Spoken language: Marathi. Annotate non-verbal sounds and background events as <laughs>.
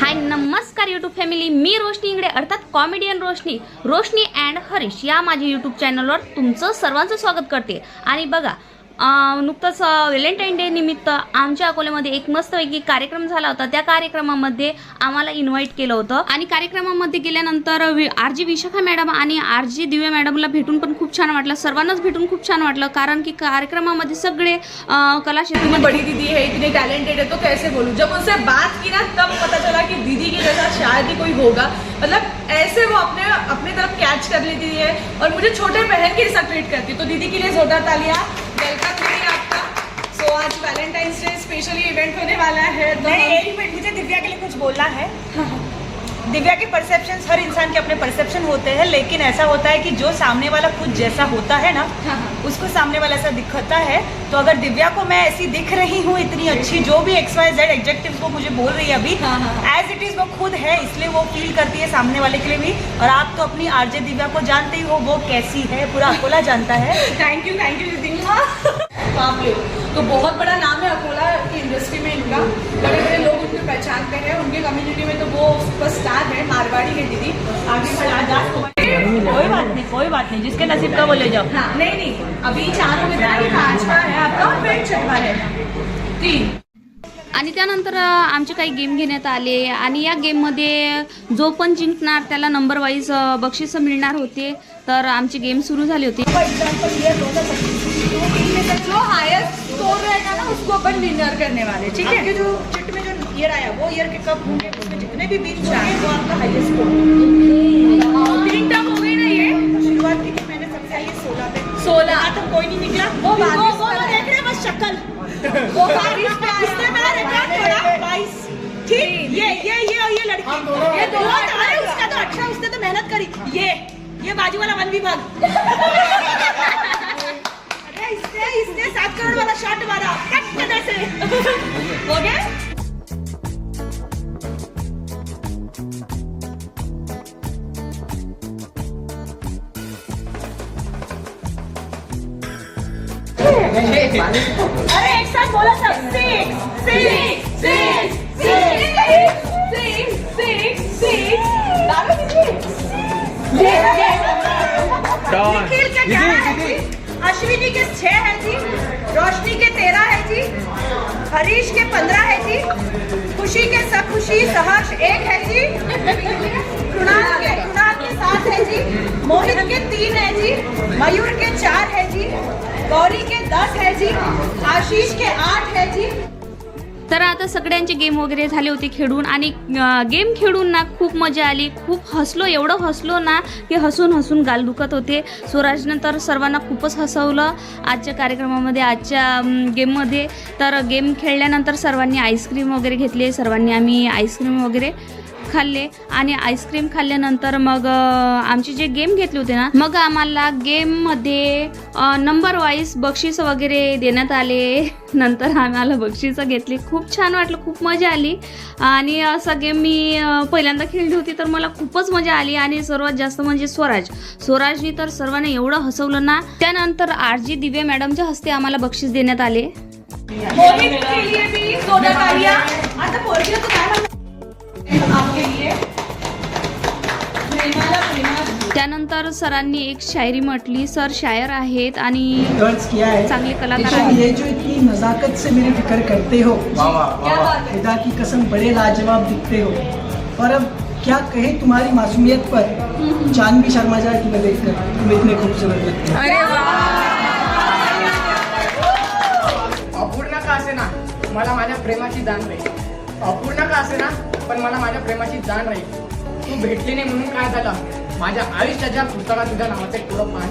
हाय नमस्कार यूट्यूब फॅमिली मी रोशनी इंगडे अर्थात कॉमेडियन रोशनी. रोशनी अँड हरीश या माझ्या यूट्यूब चॅनलवर तुमचं सर्वांचं स्वागत करते. आणि बघा नुकतंच व्हॅलेंटाईन डे निमित्त आमच्या अकोल्यामध्ये एक मस्तपैकी कार्यक्रम झाला होता. त्या कार्यक्रमामध्ये आम्हाला इन्व्हाइट केलं होतं. आणि कार्यक्रमामध्ये गेल्यानंतर आर जी विशाखा मॅडम आणि आर जी दिव्या मॅडमला भेटून पण खूप छान वाटलं. सर्वांनाच भेटून खूप छान वाटलं. कारण की कार्यक्रमामध्ये सगळे कला बड़ी दीदी है इतनी टैलेंटेड है तो कैसे बोलूं? जब उनसे बात की ना तब पता चला कि दीदी के जैसा शायद ही कोई होगा। मतलब ऐसे वो अपने अपने तरफ कैच कर लेती है। और मुझे छोटे बहन के साथ ट्रीट करती तो दीदी के लिए जोरदार तालियां वेलकम दीदी आपका? सो आज वैलेंटाइंस डे स्पेशली इवेंट होने वाला है तो नहीं हम- एक मिनट मुझे दिव्या के लिए कुछ बोलना है। दिव्या के परसेप्शन हर इंसान के अपने परसेप्शन होते हैं लेकिन ऐसा होता है कि जो सामने वाला खुद जैसा होता है ना हाँ, हाँ। उसको सामने वाला ऐसा दिखता है। तो अगर दिव्या को मैं ऐसी दिख रही हूँ इतनी अच्छी जो भी एक्स वाई जेड एडजेक्टिव वो मुझे बोल रही है अभी एज इट इज़ वो खुद है इसलिए वो फील करती है सामने वाले के लिए भी। और आप तो अपनी आरजे दिव्या को जानते ही हो वो कैसी है पूरा अकोला जानता है। थैंक यू थैंक यू दीदी बाप रे तो बहुत बड़ा नाम है अकोला की इंडस्ट्री में इनका। बड़े बड़े लोग उनको पहचानते हैं उनके कम्युनिटी में तो वो सुपर मारवाड़ी है दीदी। आगे बढ़ा जा कोई बात नहीं कोई बात नहीं जिसके नसीब का वो ले जाओ। हाँ नहीं नहीं अभी चार हो थे, अभी पांचवा है आपका और फिर छठवा है। तीन। आणि त्यानंतर आमचे काही गेम घेण्यात आले आणि या गेममध्ये जो पण जिंकणार त्याला नंबर वाईज बक्षिसं मिळणार होते तर आमचे गेम सुरू झाले होते. जो हाईएस्ट स्कोर रहेगा ना उसको अपन विनर करने वाले ठीक है? जो चिट में ईयर आया वो ईयर के कप होंगे उसमें जितने भी बीच होंगे वो आपका हाईएस्ट स्कोर तीन टर्म हो गई ना ये? शुरुआत की थी मैंने सबसे आई सोलह पे। सोलह। आज तक कोई नहीं निकला। वो वो वो है। देख रहे हैं बस शक्ल। <laughs> वो बारिश पे। इसने मेरा रिकॉर्ड तोड़ा बाईस ठीक ये ये ये और ये लड़की। ये दोनों उसका तो अच्छा उसने तो मेहनत करी। ये ये बाजू वाला वन विभाग। <laughs> अरे एक साथ बोला सब। Six six six six six six six Nikhil के ग्यारह है जी। अश्विनी के छह है जी। रोशनी के तेरह है जी। हरीश के पंद्रह है जी। खुशी के सब खुशी। सहर्ष एक है जी। जी मोहित के तीन है जी मयूर के चार है जी गौरी के दस है जी आशीष के आठ है जी। तर आता सगळ्यांचे गेम वगैरे झाले होते खेळून आणि गेम खेळून ना खूप मजा आली खूप हसलो एवढं हसलो ना की हसून हसून गाल दुखत होते. स्वराजनं तर सर्वांना खूपच हसवलं आजच्या कार्यक्रमामध्ये आजच्या गेममध्ये तर गेम खेळल्यानंतर सर्वांनी आईस्क्रीम वगैरे घेतले सर्वांनी आम्ही आईस्क्रीम वगैरे खाल्ले आणि आईस्क्रीम खाल्ल्यानंतर मग आमचे जे गेम घेतले होते ना मग आम्हाला गेममध्ये नंबर वाईज बक्षीस वगैरे देण्यात आले. <laughs> नंतर आम्हाला बक्षिसं घेतली. खूप छान वाटलं खूप मजा आली. आणि असा गेम मी पहिल्यांदा खेळली होती तर मला खूपच मजा आली. आणि सर्वात जास्त म्हणजे स्वराज. स्वराजनी तर सर्वांना एवढं हसवलं ना. त्यानंतर आर जी दिव्या मॅडमच्या हस्ते आम्हाला बक्षीस देण्यात आले. त्यानंतर सरांनी एक शायरी म्हटली सर शायर आहेत आणि चांगले कलाकार आहेत. ये जो इतनी नज़ाकत से मेरी फिक्र करते हो। क्या बात है। खुदा की कसम बड़े लाजवाब दिखते हो। और अब क्या कहे तुम्हारी मासूमियत पर? चांद भी शर्मा जाए तुम्हें देखकर। तुम इतने खूबसूरत लगते हो। अरे अपूर्ण का असे ना मला माझ्या प्रेमाची जाण राहील. अपूर्ण का असे ना पण मला माझ्या प्रेमाची जाण राहील. तू भेटली नाही म्हणून काय झालं? माझ्या आयुष्याच्या पुस्तकात तुझ्या नावाचे पुढं पान